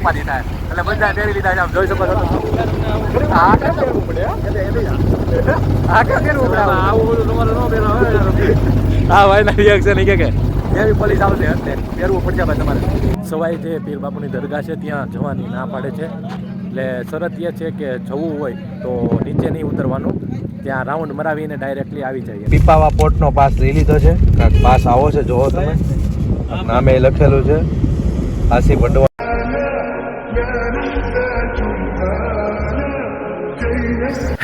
ઉપાધિ થાય. એટલે બધા પહેરી લીધા છે આમ જોઈ શકો છો આ કેમ પહેરવું પડે આ. કેમ પહેરવું પડે? આવું બધું તમારે ન પહેરવા હા ભાઈ ના રિએક્શન કે કે એવી પોલીસ આવશે હશે. પહેરવું પડશે ભાઈ તમારે. સવાઈ જે પીર બાપુની દરગાહ છે ત્યાં જવાની ના પાડે છે. એટલે શરત એ છે કે જવું હોય તો નીચે નહીં ઉતરવાનું ત્યાં રાઉન્ડ મરાવીને ડાયરેક્ટલી આવી જાય પીપાવા પોર્ટનો પાસ લઈ લીધો છે. પાસ આવો છે જોવો તમે. નામે લખેલું છે. આસી ભંડવા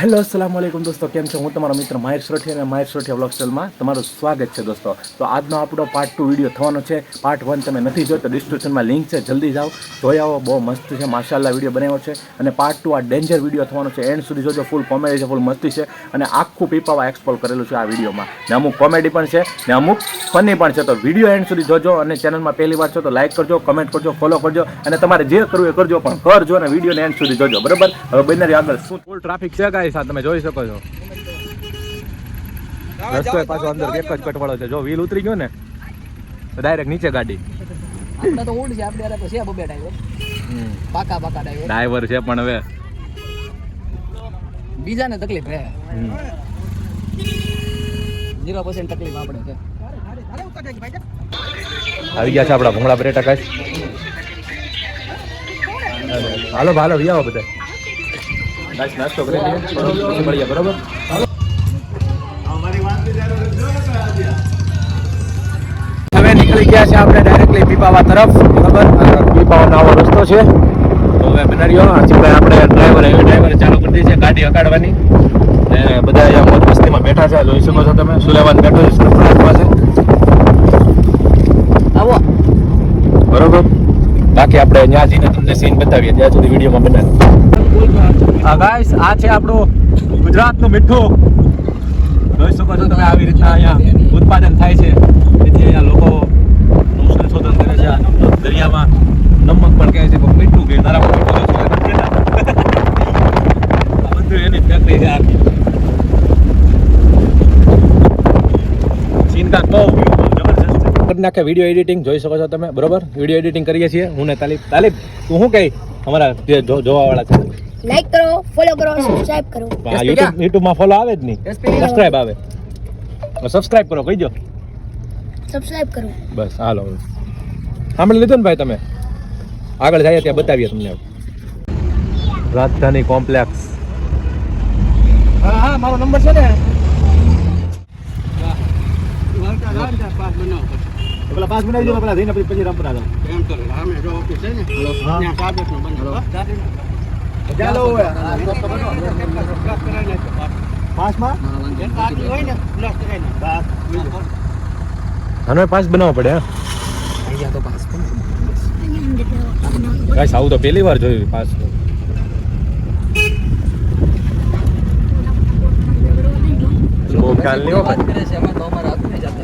હેલો, અસલામ વાલેકુમ દોસ્તો, કેમ છો? હું તમારો મિત્ર માહિર સોઠી અને માહિર સોઠિયા બ્લોગ સ્ટાઇલમાં તમારું સ્વાગત છે દોસ્તો. તો આજનો આપણો પાર્ટ ટુ વીડિયો થવાનો છે. પાર્ટ વન તમે નથી જોયો તો ડિસ્ક્રિપ્શનમાં લિંક છે, જલ્દી જાઓ. જોઈ આવો, બહુ મસ્ત છે માશાલ્લાહ વીડિયો બનાવ્યો છે. અને પાર્ટ ટુ આ ડેન્જર વીડિયો થવાનો છે. એન્ડ સુધી જોજો ફૂલ કોમેડી છે ફૂલ મસ્તી છે. અને આખું પીપાવા એક્સપ્લોર કરેલું છે આ વિડીયોમાં ને અમુક કોમેડી પણ છે, ને અમુક ફની પણ છે. તો વીડિયો એન્ડ સુધી જોજો અને ચેનલમાં પહેલી વાર છો તો લાઇક કરજો કમેન્ટ કરજો ફોલો કરજો. અને તમારે જે કરવું એ કરજો, પણ કરજો અને વિડીયોને એન્ડ સુધી જોજો. બરાબર? હવે બંને આગળ. શું? ફૂલ ટ્રાફિક છે ગાઈસ આ તમે જોઈ શકો છો. રસ્તો પાછો અંદર એક જ કટવાળો છે. જો વ્હીલ ઉતરી ગયો ને તો ડાયરેક્ટ નીચે ગાડી. આપણે તો ઊંડ છે આપણે તો છે બબે ડાઈવર પાકા પાકા ડાઈવર ડ્રાઈવર છે પણ હવે. બીજાને તકલીફ હે. ઝીરો પર્સન્ટ તકલીફ આપણે છે. આવી ગયા છે આપણા ભૂંગળા ગાઈસ હાલો હાલો વ્યાવો બધા. ગાઈસ નાસ્તો કરી લઈએ મળીએ બરોબર હવે નીકળી ગયા છે આપણે ડાયરેક્ટલી પીપાવા તરફ બરાબર? પીપાવાનો આવો રસ્તો છે. તો હવે બનાવ્યો આજીભાઈ આપણે ડ્રાઈવર એવી ડ્રાઈવર ચાલુ કરી દીધી છે ગાડી હકાડવાની ને બધા અહીંયા મોજ મસ્તીમાં બેઠા છે જોઈ શકો છો તમે. સુલેવાન બેઠો છે સરફરાજ પાસે આવો. બરોબર? બાકી આપણે ત્યાં જઈને તમને સીન બતાવીએ ત્યાં સુધી વિડીયોમાં બનાવીએ ગાઈસ આ છે આપણું ગુજરાતનું મીઠું. જોઈ શકો છો તમે આવી રીતના અહીંયા ઉત્પાદન થાય છે. જેથી અહીંયા લોકો સંશોધન કરે છે. આ દરિયામાં નમક પણ કહે છે મીઠું કે તારા મીઠું આ બધું એની ફેક્ટરી છે આખી. છે. કરી નાખે વીડિયો એડિટિંગ જોઈ શકો છો તમે, બરોબર? વીડિયો એડિટિંગ કરીએ છીએ. હું ને તાલીબ તાલીબ તું શું કહી? અમારા જો- જોવાવાળા છે. લાઈક કરો ફોલો કરો સબસ્ક્રાઇબ કરો. આ યુટ્યુબ યુટ્યુબમાં ફોલો આવે જ નહીં. સબસ્ક્રાઇબ આવે. સબસ્ક્રાઇબ કરો કહીજો સબસ્ક્રાઇબ કરો. બસ હાલો સાંભળી લીધું ને ભાઈ તમે? આગળ જઈએ ત્યાં બતાવીએ તમને રાજધાની કોમ્પ્લેક્સ. હા હા મારો નંબર છે ને. પેલા પાસ બનાવી દો પેલા જઈને પછી પછી રામપુરા જાઓ ચાલો હવે પાસમાં પાસ આનો પાસ બનાવવો પડે હા અહીંયા તો પાસ ગાઈસ આવું તો પહેલી વાર જોયું પાસ બહુ ખ્યાલ નહીં હો વાત કરે છે અમે તો અમારા હક ને જાતે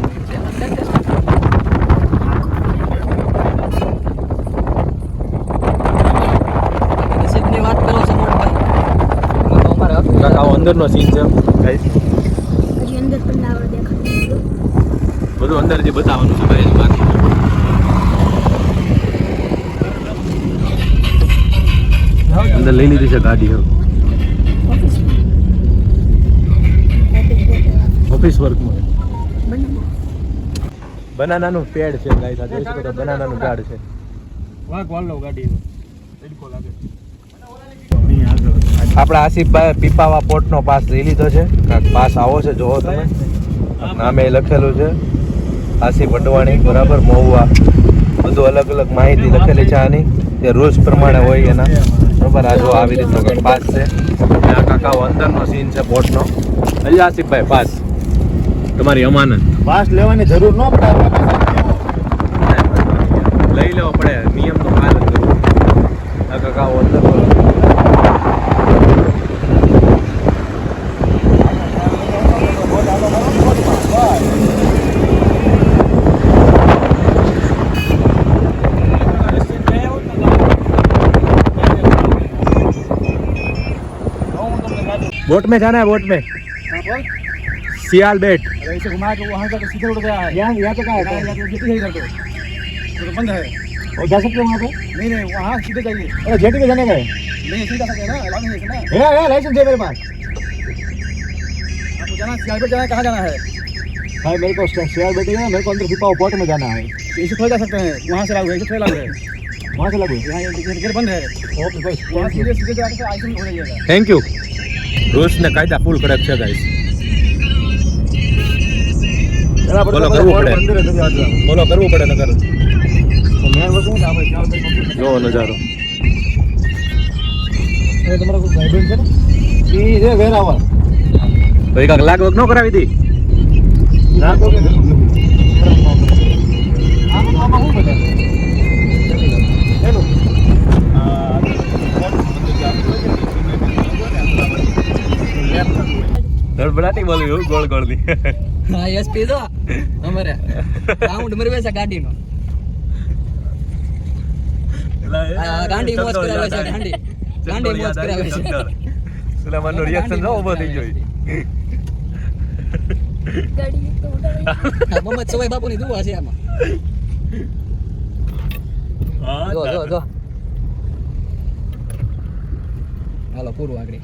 નસીબની વાત કરો છો મોટભાઈ અમે તો અમારા હક કાકા આવો અંદરનો સીન છે ગાઈસ અંદર બધું અંદર જે બતાવવાનું છે ભાઈ બાકી અંદર લઈ લીધી છે ગાડી હવે. ઓફિસ વર્કમાં બનાનાનું પેડ છે ગાઈસ આ જોઈ શકો તો બનાનાનું ઝાડ છે. આપણા આસિફભાઈ પીપાવા પોર્ટનો પાસ લઈ લીધો છે. પાસ આવો છે, જોવો તમે. નામે લખેલું છે. આસિફ અડવાણી, બરાબર, મહુવા. બધું અલગ અલગ માહિતી લખેલી છે આની. તે રૂલ્સ પ્રમાણે હોય એના. બરાબર, આ જો આવી રીતનો કંઈક પાસ છે. આ કાકાઓ અંદરનો સીન છે બોટનો હજી આસિફભાઈ પાસ. તમારી અમાનત. પાસ લેવાની જરૂર ન પડે. बोट में जाना है बोट में। सियाल बेट। ऐसे घुमा के वहाँ तक सीधे उड़ गया है। यहाँ यहाँ तो क्या है यहाँ तो तो बंद है। और जा सकते हो वहाँ पे? नहीं नहीं वहाँ सीधे जाइए। अरे जेटी में जाने है नहीं सीधा सकते ना? अलाउ नहीं है ना है है लाइसेंस है मेरे पास। आपको जाना सियालकोट जाना है कहाँ जाना है? भाई मेरे को शेयर बैठे ना मेरे को अंदर पोर्ट में जाना है। ऐसे थोड़ा जा सकते हैं। वहाँ से लागू है थोड़ा लागू है। वहाँ से लगो यहाँ बंद है। ओके भाई। રૂલ્સ ને કાયદા ફૂલ કડક છે ગાઈસ બોલો કરવું પડે? બોલો કરવું પડે નગર જો નજારો. લાગવગ ન કરાવી દી? ના ધડબડાટી બોલી એવું ગોળ ગોળની હા એસપી તો અમારે. રાઉન્ડ મરવે છે ગાડીનો. ગાંડી મોજ કરાવે છે ગાંડી. ગાંડી. મોજ કરાવે છે. સુલેમાનનું રિએક્શન જો ઊભો થઈ ગયો મોહમ્મદ સવાઈ બાપુની દુઆ છે આમાં. જો જો જો. હાલો પૂરું આગળ.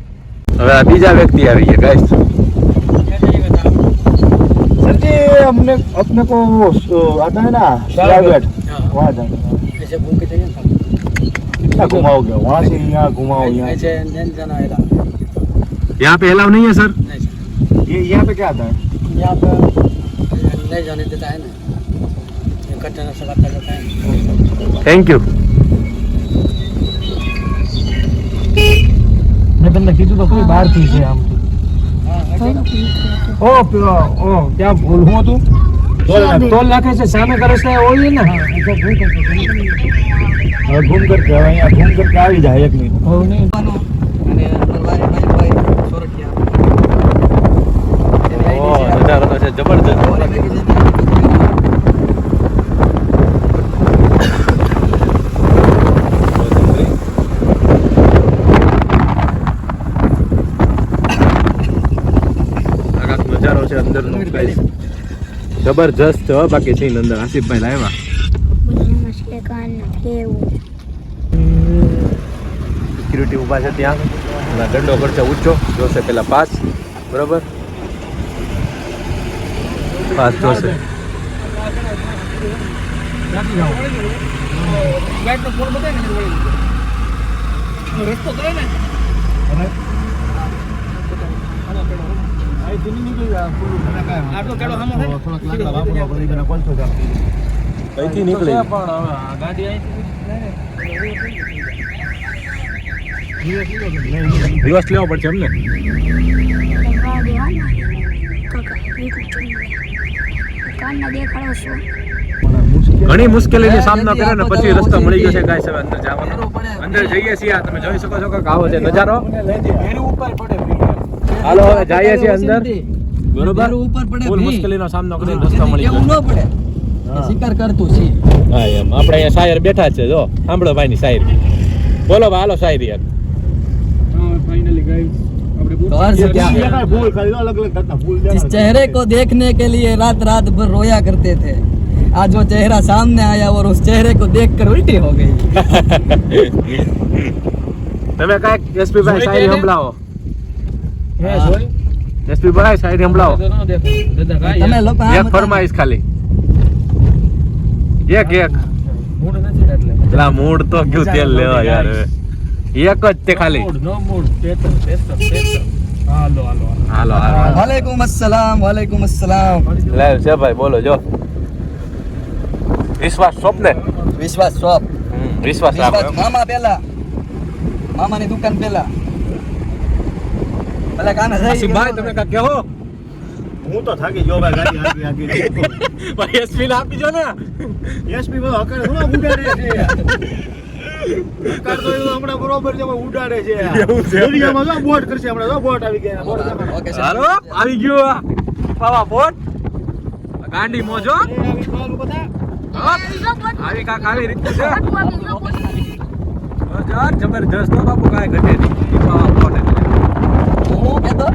હવે આ બીજા વ્યક્તિ આવી ગયા ગાઈસ जी हमने अपने को वो आता है ना प्राइवेट वहाँ जाना है। ऐसे घूम के जाइए ना कितना घुमाओगे वहाँ से यहाँ घुमाओ यहाँ ऐसे नहीं जाना है यहाँ पे अलाउ नहीं है सर नहीं ये यहाँ पे क्या आता है यहाँ पर नहीं जाने देता है ना ये कटना सलाता जाता है થેન્ક યુ મેં તમને કીધું તો કોઈ બહારથી છે આમ हाँ ऐसे ઓ પેલો ઓ ત્યાં ભૂલ હું હતું? ટોલ નાખે છે સામે કરે છે ઓળી ને? હવે ઘૂમ કરકે હવે અહીંયા ઘૂમ કરકે આવી જાય એક મિનિટ. નહીં. અને નરવાઈ ભાઈ ભાઈ સોરઠિયા. ઓ નજારો તો છે જબરજસ્ત આ કાંક નજારો છે અંદરનો guys. જબરજસ્ત હો બાકી છે અંદર આસિફભાઈ લાવ્યા છે સિક્યુરિટી ઊભા છે ત્યાં. ગંડો દંડો કરશે ઊંચો જોશે પેલા પાસ. બરોબર? પાસ જોશે. રસ્તો કરે ને આટલો કેળો સામો થાય ને? થોડાક લાકડા વાપરવા પડે એના પાંચસો ગ્રામ અહીંથી નીકળી દિવસ લેવો પડશે છો ઘણી મુશ્કેલીની સામનો કર્યો ને પછી રસ્તો મળી ગયો છે ગાય સાહેબ અંદર જવાનો. અંદર જઈએ છીએ તમે જોઈ શકો છો કે આવો છે નજારો. હાલો હવે જઈએ છીએ અંદર બરોબર બેરું ઉપર પડે ફૂલ ભી. મુશ્કેલીનો સામનો કરીને રસ્તો મળી એવું ગયો ન પડે એ શિકાર કરતું છે હા એમ આપણે અહીંયા શાયર બેઠા જ છે જો સાંભળો ભાઈ ની શાયરી બોલો ભાઈ હાલો શાયરી યાર तो अर्ज क्या है અહીંયા કાંઈ ભૂલ ખાલી અલગ અલગ કરતા ભૂલ जिस चेहरे को देखने के लिए रात रात भर रोया करते थे आज वो चेहरा सामने आया और उस चेहरे को देखकर उल्टी हो गई તમે કાંઈક એસપી ભાઈ શાયરી સંભળાવો હે જોઈ એસપી ભાઈ સાઈડ સંભળાવો. તમે લોકો એક ફરમાઈશ ખાલી. એક એક. મૂડ તો ગયું તેલ લેવા યાર. એક જ તે ખાલી. બોલો જો. વિશ્વાસ શોપ વિશ્વાસ શોપ. વિશ્વાસ મામા પેલા. મામાની દુકાન પેલા. પેલા કાને જઈ ભાઈ તમે કા કહો? હું તો થાકી ગયો ભાઈ ગાડી આગી આગી ભાઈ એસપી ને આપી જો ને. એસપી બધો હકારે થોડા ઉડાડે છે. હકાર તો હમણાં બરોબર છે પણ ઉડાડે છે. એવું છે. દુનિયામાં જો બોટ કરશે હમણાં જો બોટ આવી ગયા બોટ ઓકે હાલો આવી ગયો આ. પાવા બોટ. ગાંડી મોજો. આવી બધા. આવી રીતે છે. જબરજસ્ત બાપુ કાંઈ ઘટે નહીં. પાવા બોટ હું કેતો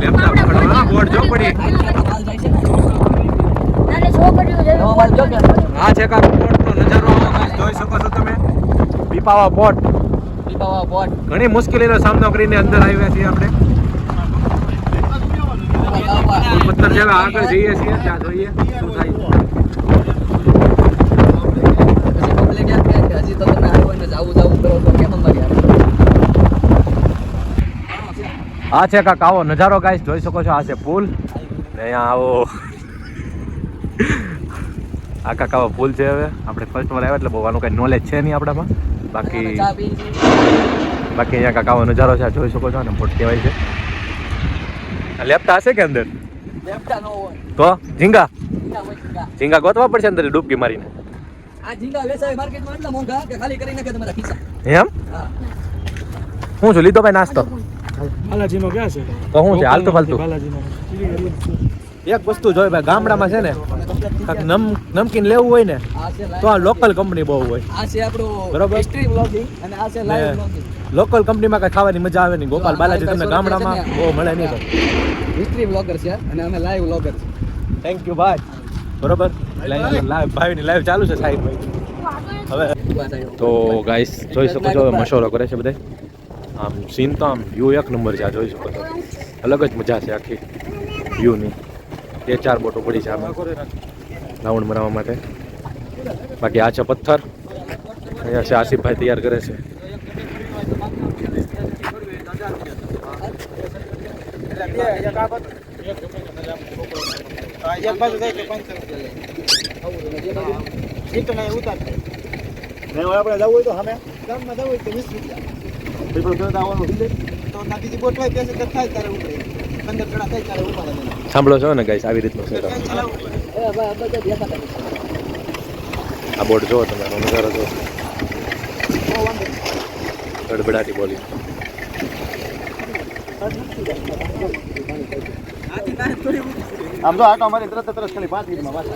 લેપટોપ પડવા જો પડી છે કા નજારો જોઈ શકો છો તમે. પીપાવા બોટ પીપાવા બોટ ઘણી મુશ્કેલીનો સામનો કરીને અંદર આવ્યા છીએ આપણે. પથ્થર જેવા આગળ જઈએ છીએ ત્યાં જોઈએ શું થાય. હજી તો તમે આવ્યો ને જાવું જાવું કરો તો કેમ અમારી આ છે કાંક આવો નજારો ગાઈસ જોઈ શકો છો આ છે પુલ. ને અહીંયા આવો. આ કાંક આવો પુલ છે હવે. આપણે ફર્સ્ટ વાર આવ્યા એટલે બહુ આનું કંઈ નોલેજ છે નહીં આપણામાં. બાકી. બાકી અહીંયા કાંક આવો નજારો છે આ જોઈ શકો છો અને બોટ કહેવાય છે. લેપટા હશે કે અંદર? તો? ઝીંગા? ઝીંગા ગોતવા પડશે અંદર ડૂબકી મારીને. આ ઝીંગા વેચાય માર્કેટમાં એટલા મોંઘા કે ખાલી કરી નાખે તમારા ખિસ્સા. એમ? હું છું લીધો ભાઈ નાસ્તો. બાલાજીનો ક્યાં છે? તો શું છે? હાલતું ફાલતું? એક વસ્તુ જોઈ ભાઈ ગામડામાં છે ને નમ નમકીન લેવું હોય ને તો આ લોકલ કંપની બહુ હોય. આ છે આપણું બરોબર. અને આ છે લોકલ કંપનીમાં કઈ ખાવાની મજા આવે નહીં? ગોપાલ બાલાજી તમને ગામડામાં બહુ મળે નહીં હિસ્ટ્રી vlogger છે અને અમે લાઈવ vlogger છે. થેન્ક યુ ભાઈ. બરોબર? લાઈવ ભાઈની લાઈવ ચાલુ છે સાહેબ. હવે તો ગાઈસ જોઈ શકો છો હવે મશોરો કરે છે બધે આમ સીન તો આમ વ્યૂ એક નંબર છે આ જોઈ શકો છો. અલગ જ મજા છે આખી વ્યૂની. બે ચાર બોટો પડી છે આમાં. રાઉન્ડ મરાવવા માટે. બાકી આ છે પથ્થર. અહીંયા છે આસિફભાઈ તૈયાર કરે છે. આપણે જવું હોય તો સામે. ગામમાં જવું હોય તો વીસ રૂપિયા. સાંભળો છો ને ગાઈસ આવી રીતનું છે આ બધા દેખાતા બોર્ડ જુઓ તમે આનો નજારો જો ગડબડાટી બોલી. આમ તો આટો અમારી તરત તરત ખાલી પાંચ મિનિટમાં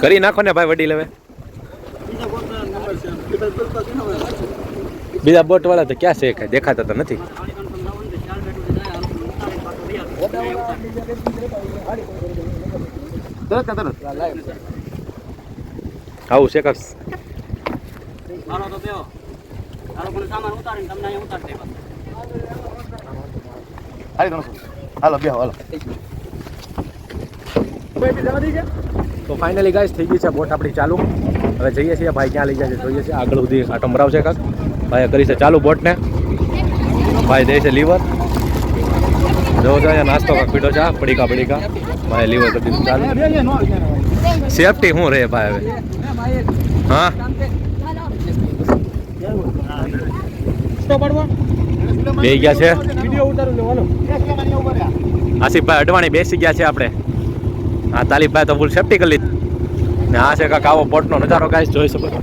કરી નાખો ને ભાઈ વડી લેવે બીજા બોટનો નંબર છે? આમ. પેપર ભરતા કેનો હોય? બીજા બોટ વાળા તો ક્યાં? છે કાંઈ દેખાતા તો નથી છે. આવું છે કાંક હાલો બે હાલો તો ફાઇનલી ગાઈસ થઈ ગઈ છે બોટ આપણી ચાલુ. હવે જઈએ છીએ ભાઈ ક્યાં લઈ જાય છે જોઈએ છીએ. આગળ સુધી આટો મરાવશે કાંક. ભાઈ કરી છે ચાલુ બોટને. ભાઈ દે છે લીવર. જો જો, અહીંયા નાસ્તો કાંક પીટો ચા પડીકા પડીકા. ભાઈ લીવર કરી દીધું ચાલુ. સેફટી શું રહે ભાઈ હવે? હા? છે. બે ગયા છે? આસિફભાઈ અડવાણી બેસી ગયા છે આપણે. હા તાલીફભાઈ તો ફૂલ સેફટી કરી લીધી. ને આ છે કાંક આવો બોટનો નજારો કાંઈ જોઈ શકો છો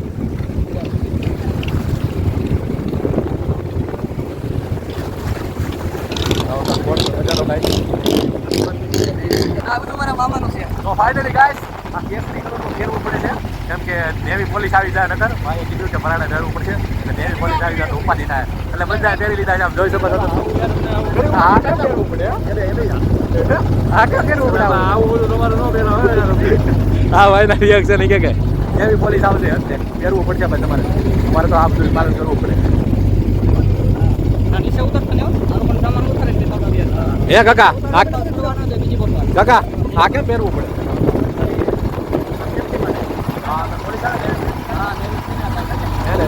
આવો કાંક નજારો guys. આ બધું મારા મામાનું છે તો ફાઇનલી ગાઈસ આ કેસરી કલરનું ફેરવું પડે છે. કેમ કે નેવી પોલીસ આવી જાય નગર ભાઈએ કીધું કે ભરાણે ફેરવું પડશે. એટલે નેવી પોલીસ આવી જાય તો ઉપાધિ થાય. એટલે બધા પહેરી લીધા છે. આમ જોઈ શકો છો. હા કેમ પડે હો? કેમ પડે આવું બધું તમારું ન ફેરવો હા ભાઈના રિએક્શન કે કે. નેવી પોલીસ આવશે અંતે ફેરવું પડશે ભાઈ તમારે. તમારે તો આ બધું પાલન કરવું પડે. નીચે ઉતરતા નહીં હો. મારું પણ સામાન ઉતારે એટલે તો હે કાકા આ કાકા આ કેમ પહેરવું પડે? હે ને,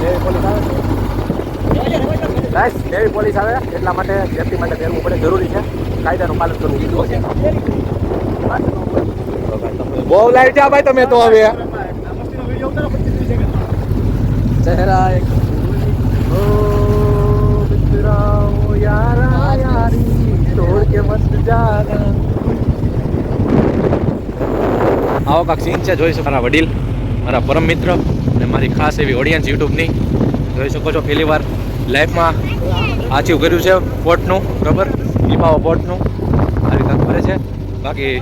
નેવી પોલીસ આવે એટલા માટે સેફટી માટે પહેરવું પડે જરૂરી છે. કાયદાનું પાલન કરવું બહુ લાઈટ છે ભાઈ તમે તો હવે. ચહેરા એક જાના આવો કાંક સીન છે, જોઈ શકો મારા વડીલ, મારા પરમ મિત્ર અને મારી ખાસ એવી ઓડિયન્સ યુટ્યુબની. જોઈ શકો છો પહેલી વાર લાઈફમાં આચીવ કર્યું છે પોટનું, બરાબર? લીમાવા પોટનું. મારી કાંક કરે છે. બાકી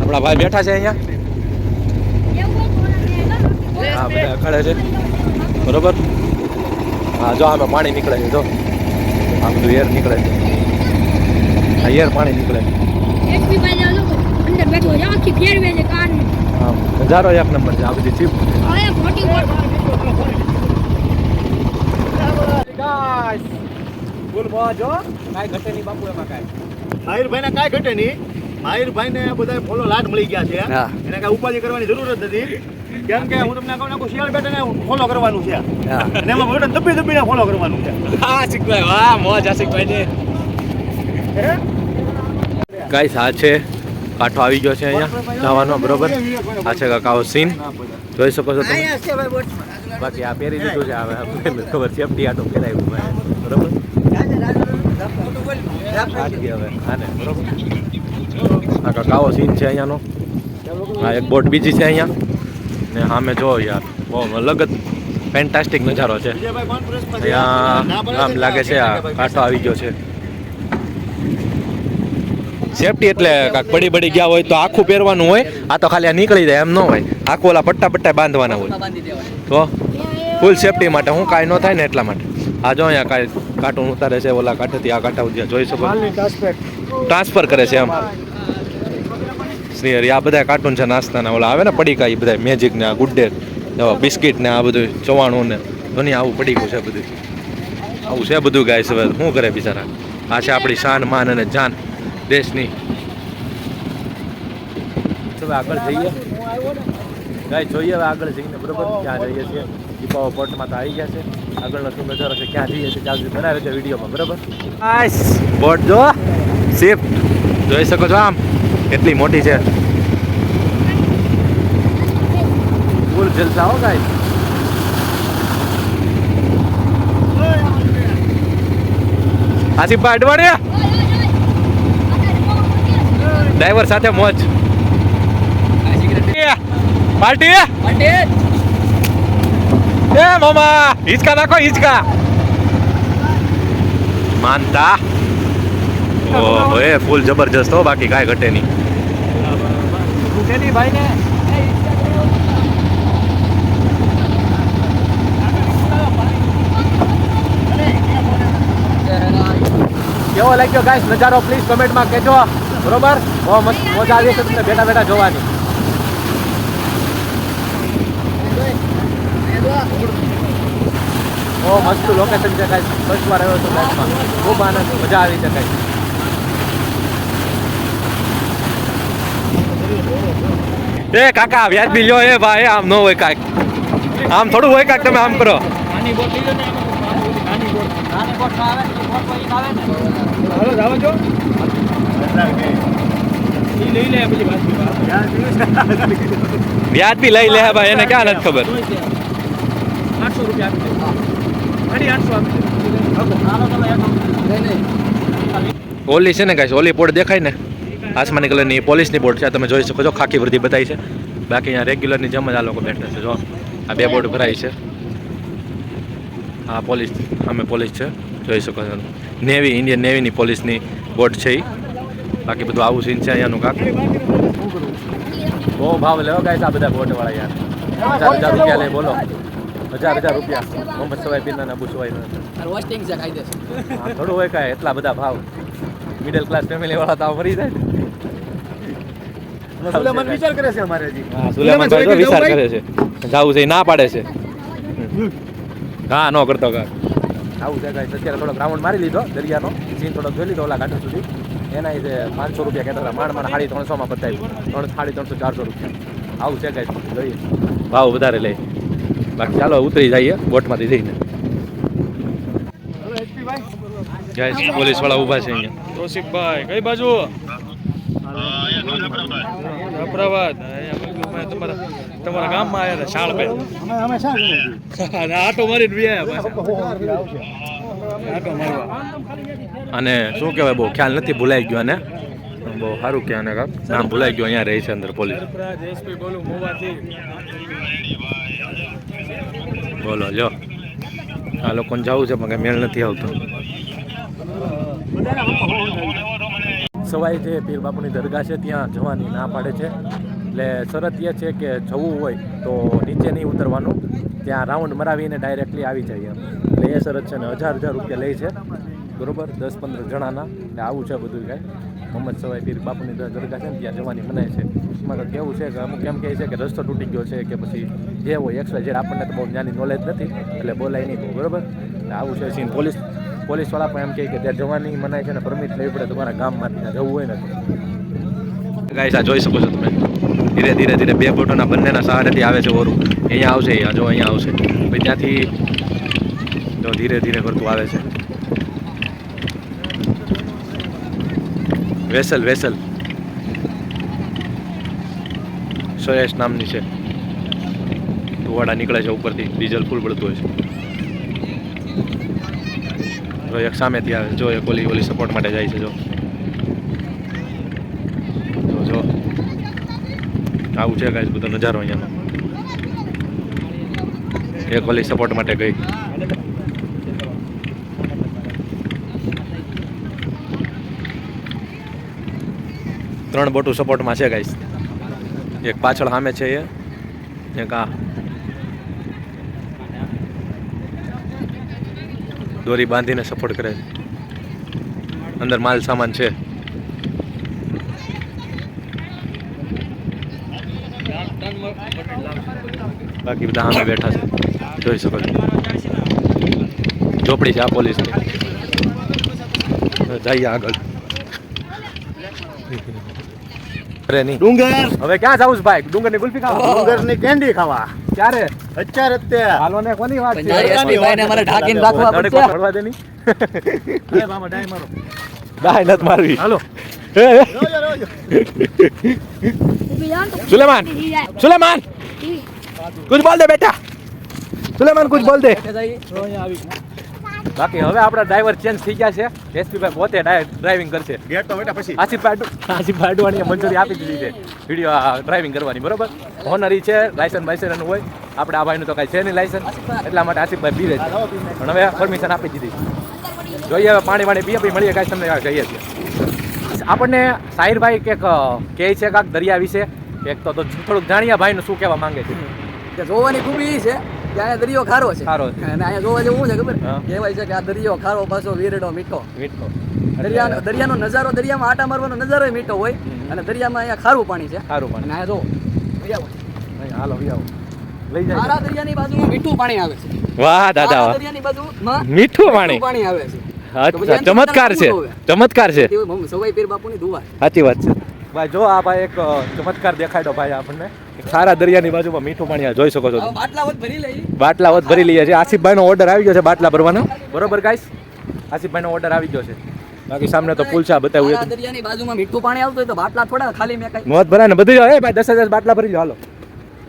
આપણા ભાઈ બેઠા છે અહીંયા. હા બધા અખાડે છે. બરોબર? હા જો આમાં પાણી નીકળે છે, જો. આ બધું એર નીકળે છે. આ પાણી નીકળે. છે એક બી બાજુ અંદર બેઠો છે આખી ફેરવે છે કાન હા નજારો એક નંબર છે આ બધી ચીપ. અરે મોટી બોટ ફૂલ મોજ કાંઈ ઘટે નહીં બાપુ એમાં કાંઈ. માહિરભાઈ ને કાંઈ ઘટે નહીં. માહિરભાઈ ને બધા ફોલો લાટ મળી ગયા છે. એને કાંઈ ઉપાધિ કરવાની જરૂર જ નથી. કેમ કે હું તમને કહું નાખું શિયાળ બેટા ફોલો કરવાનું છે. અને એમાં દબી દબીને ફોલો કરવાનું છે. આશિકભાઈ વાહ મોજ આશિકભાઈ ગાઈસ, આ છે, કાંઠો આવી ગયો છે અહીંયા જવાનો, બરોબર? આ છે કાકાઓ સીન જોઈ શકો છો તમે? બાકી આ પહેરી લીધું છે હવે આપણને ખબર સેફટી આટો પહેરાવ્યું ભાઈ. બરોબર? બરોબર? આ કાકાઓ સીન છે અહીંયાનો. આ એક બોટ બીજી છે અહીંયા. ને સામે જો યાર, બહુ અલગ જ ફેન્ટાસ્ટિક નજારો છે. ત્યાં આમ લાગે છે આ કાંઠો આવી ગયો છે. સેફટી એટલે કાંક પડી પડી ગયા હોય તો આખું પહેરવાનું હોય. આ તો ખાલી આ નીકળી જાય એમ ન હોય. આખું ઓલા પટ્ટા પટ્ટા બાંધવાના હોય. તો ફૂલ સેફટી માટે હું કાંઈ ન થાય ને એટલા માટે. આ જો અહીંયા કાંઈ કાર્ટૂન ઉતારે છે ઓલા કાંઠેથી આ કાંઠા સુધી જોઈ શકો ટ્રાન્સફર કરે છે એમ. શ્રી હરી આ બધા કાર્ટૂન છે નાસ્તાના ઓલા આવે ને પડીકા એ બધા મેજિક ને આ ગુડ ડે બિસ્કિટ ને આ બધું ચવાણું ને ધોની આવું પડીકું છે બધું. આવું છે બધું ગાય છે શું કરે બિચારા? આ છે આપણી શાન માન અને જાન. દેશની. હવે આગળ જઈએ. ગાય જોઈએ હવે આગળ જઈને બરોબર? ક્યાં જઈએ છીએ? દીપાવો પોર્ટમાં તો આવી ગયા છે. આગળનો શું નજારો છે ક્યાં જઈએ છીએ ચાલુ બનાવે છે વિડીયોમાં બરોબર? બોટ જો. શિપ જોઈ શકો છો આમ? કેટલી મોટી છે. ફૂલ જલસા હો ગાય. આસિફભાઈ અડવાણિયા ડ્રાઈવર સાથે મોજ. પાર્ટી? એ મામા હિંચકા નાખો હિંચકા. માનતા. ઓહો એ ફૂલ જબરજસ્ત હો બાકી કાંઈ ઘટે નહીં. ભાઈ ને કેવો લાગ્યો ગાઈસ નજારો પ્લીઝ કમેન્ટમાં કહેજો. બરોબર? બહુ મસ્ત મજા આવી છે તમને બેઠા બેઠા જોવાની. બહુ મસ્ત લોકેશન છે કાંઈ ફર્સ્ટ વાર આવ્યો હતો લાઈફમાં ખૂબ આનંદ મજા આવી છે કાંઈ એ કાકા વ્યાજબી લ્યો એ ભાઈ આમ ન હોય કાંઈક. આમ થોડું હોય કાંઈક તમે આમ કરો. નાની બોટ આવે ને બોટ આવે ને. હાલો બી લઈ લે ભાઈ, એને ક્યાં નથી ખબર? આઠસો ઓલી છે ને ગાઈસ, ઓલી બોર્ડ દેખાય ને? આસમાની કલરની પોલીસની બોર્ડ છે તમે જોઈ શકો છો ખાખી વૃદ્ધિ બતાવી છે. બાકી અહીંયા રેગ્યુલરની જેમ જ આ લોકો બેઠા છે, જો. આ બે બોર્ડ ભરાય છે. આ પોલીસ, અમે પોલીસ છે, જોઈ શકો છો. નેવી ઇન્ડિયન નેવીની પોલીસની બોર્ડ છે એ બાકી બધું આવું સીન છે અહીંયાનું કાક. બહુ ભાવ લેવો ગાય આ બધા બોર્ડ વાળા યાર. હજાર હજાર રૂપિયા લે બોલો. હજાર હજાર રૂપિયા. મોહમ્મદ સવાઈ પીરના અબુ સવાઈ રોસ્ટિંગ છે થોડું હોય કાંઈ એટલા બધા ભાવ. મિડલ ક્લાસ ફેમિલી વાળા તો મરી જાય. સુલેમાન વિચાર કરે છે અમારે હજી. હા સુલેમાનભાઈ જો વિચાર કરે છે. જાવું છે એ ના પાડે છે. હા નો કરતો કા આવું છે ગાઈસ અત્યારે થોડોક રાઉન્ડ મારી લીધો દરિયાનો. સીન થોડોક જોઈ લીધો ઓલા ઘાટા સુધી. એના એ પાંચસો રૂપિયા કહેતા હતા માંડ માંડ સાડી ત્રણસોમાં બતાવ્યું ત્રણ સાડી ત્રણસો ચારસો રૂપિયા આવું છે ગાઈસ જોઈએ ભાવ વધારે લે બાકી ચાલો ઉતરી જઈએ બોટમાંથી જઈને ગાઈસ પોલીસવાળા ઊભા છે અહીંયા તોશિફભાઈ કઈ બાજુ અમરાવાદ તમારા તમારા ગામમાં આવ્યા હતા શાળભાઈ અમે અમે શા અને આટો મારીને વી અને શું કહેવાય, બહુ ખ્યાલ નથી, ભૂલાઈ ગયો અને બહુ સારું કહેવાય ને કાક. નામ ભૂલાઈ ગયો, અહીંયા રહે છે અંદર પોલીસ. બોલું, લ્યો. આ લોકોને જવું છે, પણ મેળ નથી આવતો. સવાઈ જે પીર બાપુની દરગાહ છે, ત્યાં જવાની ના પાડે છે. એટલે શરત એ છે કે જવું હોય તો નીચે નહીં ઉતરવાનું, ત્યાં રાઉન્ડ મરાવીને ડાયરેક્ટલી આવી જાય એમ એટલે એ શરત છે ને હજાર હજાર રૂપિયા લે છે. બરોબર? દસ પંદર જણાના. એટલે આવું છે બધું કાંઈ. મોહમ્મદ સવાઈ પીર બાપુની દર- દરગાહ છે ને, ત્યાં જવાની મનાય છે. એમાં તો કેવું છે કે અમુક એમ કહે છે કે રસ્તો તૂટી ગયો છે કે પછી જે હોય એક્સ વાય આપણને તો બહુ જ્ઞાની નોલેજ નથી, એટલે બોલાય નહીં બરોબર? એટલે આવું છે સીન. પોલીસ, પોલીસવાળા પણ એમ કહે કે ત્યાં જવાની મનાય છે ને પરમિટ લેવી પડે તમારા ગામમાંથી ત્યાં જવું હોય ને. ગાઈસ આ જોઈ શકો છો તમે. ધીરે ધીરે ધીરે બે બોટોના બંનેના સહારેથી આવે છે ઓરું. અહીંયા આવશે આ જો અહીંયા આવશે. પછી ત્યાંથી જો ધીરે ધીરે કરતું આવે છે. Vessel vessel. સુરેશ નામની છે. ધુવાડા નીકળે છે ઉપરથી, ડીઝલ ફૂલ પડતું હોય છે. જો એક સામેથી આવે, જો એક ઓલી ઓલી સપોર્ટ માટે જાય છે, જો જો આવું છે કાંઈ બધો નજારો અહીંયાનો. એક વાલી સપોર્ટ માટે ગઈ. ત્રણ બોટું સપોર્ટમાં છે ગાઈસ એક પાછળ સામે છે એ. એક આ. દોરી બાંધીને સપોર્ટ કરે છે. અંદર માલ સામાન છે. બાકી બધા સામે બેઠા છે. જોઈ શકો ઝોપડી છે આ પોલીસની જઈએ આગળ. અરે નહીં. ડુંગર. હવે ક્યાં જાવું છે ભાઈ? ડુંગરની ગુલ્ફી ખાવા? ડુંગરની કેન્ડી ખાવા. ક્યારે? અત્યારે અત્યારે તે. હાલો ને કોની વાત છે? પંજાબી ને અમારે ઢાંકીને રાખવા પડશે. પડવા દે નહીં. અરે મામા ડાય મારો. ડાય નત મારવી. હાલો. સુલેમાન સુલેમાન. કુછ બોલ દે બેટા. સુલેમાન કુછ બોલ દે. બાકી હવે આપણા ડ્રાઈવર ચેન્જ થઈ ગયા છે. એસપી ભાઈ પોતે ડ્રાઇવિંગ કરશે. ગેટ તો બેટા પછી. આસિફ પાડુ આસિફ પાડવાની મંજૂરી આપી દીધી છે. વીડિયો ડ્રાઇવિંગ કરવાની બરોબર? હોનરી છે લાયસન્સ બાયસન્સ એનું હોય. આપણે આ ભાઈનું તો કાંઈ છે નહીં લાયસન્સ એટલા માટે આસિફભાઈ પીવે છે. પણ હવે પરમિશન આપી દીધી. જોઈએ હવે પાણી વાણી પીએ પછી મળીએ કાંઈ તમને કહીએ છીએ. આપણને સાહિરભાઈ કંઈક કહે છે કાંક દરિયા વિશે. એક તો તો થોડુંક જાણીએ ભાઈનું શું કહેવા માંગે છે. કે જોવાની ખૂબી છે કે અહીંયા દરિયો ખારો છે. ખારો. અને અહીંયા જોવા જેવું છે ખબર? કહેવાય છે કે આ દરિયો ખારો પાછો વીરડો મીઠો. મીઠો દરિયાનો દરિયાનો નજારો દરિયામાં આટા મારવાનો નજારો મીઠો હોય અને દરિયામાં અહીંયા ખારું પાણી છે. ખારું પાણી. અહીંયા જો હાલો લઈ જાય. મારા દરિયાની બાજુમાં મીઠું પાણી આવે છે. વાહ દાદા વાહ. દરિયાની બાજુમાં મીઠું પાણી. પાણી આવે છે. અચ્છા ચમત્કાર છે. ચમત્કાર છે. સવાઈ પીર બાપુની દુવા સાચી વાત છે. ભાઈ જો આ ભાઈ એક ચમત્કાર દેખાડ્યો ભાઈ આપણને. સારા દરિયાની બાજુમાં મીઠું પાણી જોઈ શકો છો બાટલા વધ ભરી લઈએ. છે આસિફભાઈનો ઓર્ડર આવી ગયો છે બાટલા ભરવાનો. બરોબર ગાઈસ આસિફભાઈનો ઓર્ડર આવી ગયો છે. બાકી સામે તો પુલસા બતાવ્યું દરિયાની બાજુમાં મીઠું પાણી આવતું હોય તો બાટલા થોડા ખાલી મેં કઈ. મોત ભરાય ને બધું. એ ભાઈ દસ હજાર બાટલા ભરી લો હાલો.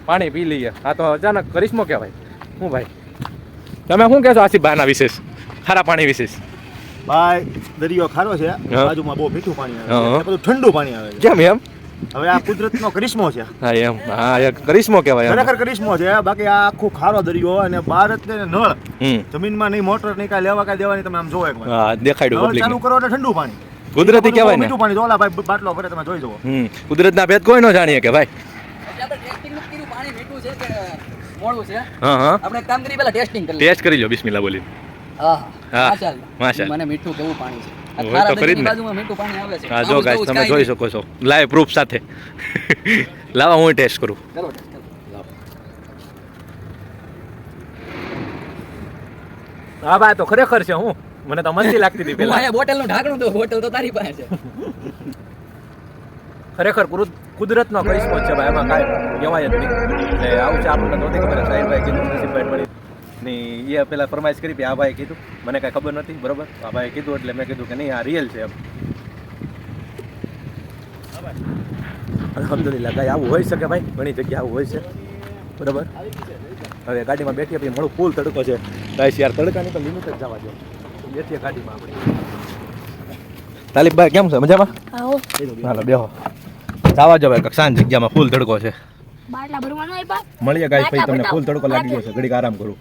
પાણી પી લઈએ. આ તો અચાનક કરિશ્મો કહેવાય. હું ભાઈ? તમે શું કહેશો આસિફભાઈના વિશેષ? ખારા પાણી વિશેષ? ભાઈ દરિયો ખારો છે. બાજુમાં બહુ મીઠું પાણી આવે છે. બધું ઠંડુ પાણી આવે છે. કેમ એમ? હવે આ કુદરતનો કરિશ્મો છે. હા એમ. હા કરિશ્મો કહેવાય ખરેખર કરિશ્મો છે. બાકી આ આખો ખારો દરિયો અને બહાર જ નળ જમીનમાં નહીં મોટર નહીં કાંઈ લેવા કાંઈ દેવાની તમે આમ જોવો એક હા દેખાડ્યું ચાલુ કરો એટલે ઠંડુ પાણી. કુદરતી કહેવાય ને. મીઠું પાણી. જોલા ભાઈ બાટલો ભરે તમે જોઈ જુઓ. હમ. કુદરતના ભેદ કોઈ ન જાણીએ કે ભાઈ. આપણે ટેસ્ટિંગ નથી કર્યું પાણી મીઠું છે કે મોળું છે? હા હા. આપણે એક કામ કરી પહેલા ટેસ્ટિંગ કરી ટેસ્ટ કરી લો બિસ્મિલ્લા બોલી હા હા, માશાઅલ્લાહ. માશાઅલ્લાહ. મને મીઠું કેવું પાણી છે? આ હોય ખારા તો કરી જ દરિયાની ને. બાજુમાં મીઠું પાણી આવે છે. હા જો ગાઈસ તમે જોઈ શકો છો. લાઈવ પ્રૂફ સાથે. લાવો હું ટેસ્ટ કરું. હા ભાઈ તો ખરેખર છે હું? મને તો મસ્તી લાગતી હતી પેલા અહીંયા બોટલનું ઢાંકણું તો બોટલ તો તારી પાસે છે. ખરેખર કુદરત- કુદરતનો કરિશ્મો છે ભાઈ એમાં કાંઈ કહેવાય જ નહીં. એટલે આવું છે આપણને નહોતી ખબર સાહેબભાઈ કીધું નસીબભાઈ મળી ની એ પેલા ફરમાઈશ કરી આ ભાઈ કીધું. મને કાંઈ ખબર નથી બરોબર? આ ભાઈ કીધું એટલે મેં કીધું કે નહીં આ રિયલ છે એમ. અલહમદુલિલ્લાહ કાંઈ આવું હોઈ શકે ભાઈ ઘણી જગ્યાએ આવું હોય છે. બરોબર? હવે ગાડીમાં બેઠીએ પછી મળું ફૂલ તડકો છે. ગાઈસ યાર તડકાની તો લિમિટ જ જવા દો. બેઠીએ ગાડીમાં આપણે. તાલીબભાઈ કેમ છે? મજામાં? આવો. હાલો બેહો. જવા જો ભાઈ કક્ષાન જગ્યામાં ફૂલ તડકો છે. મળીએ ગાય પછી તમને ફૂલ તડકો લાગી ગયો છે. ઘડીક આરામ કરું.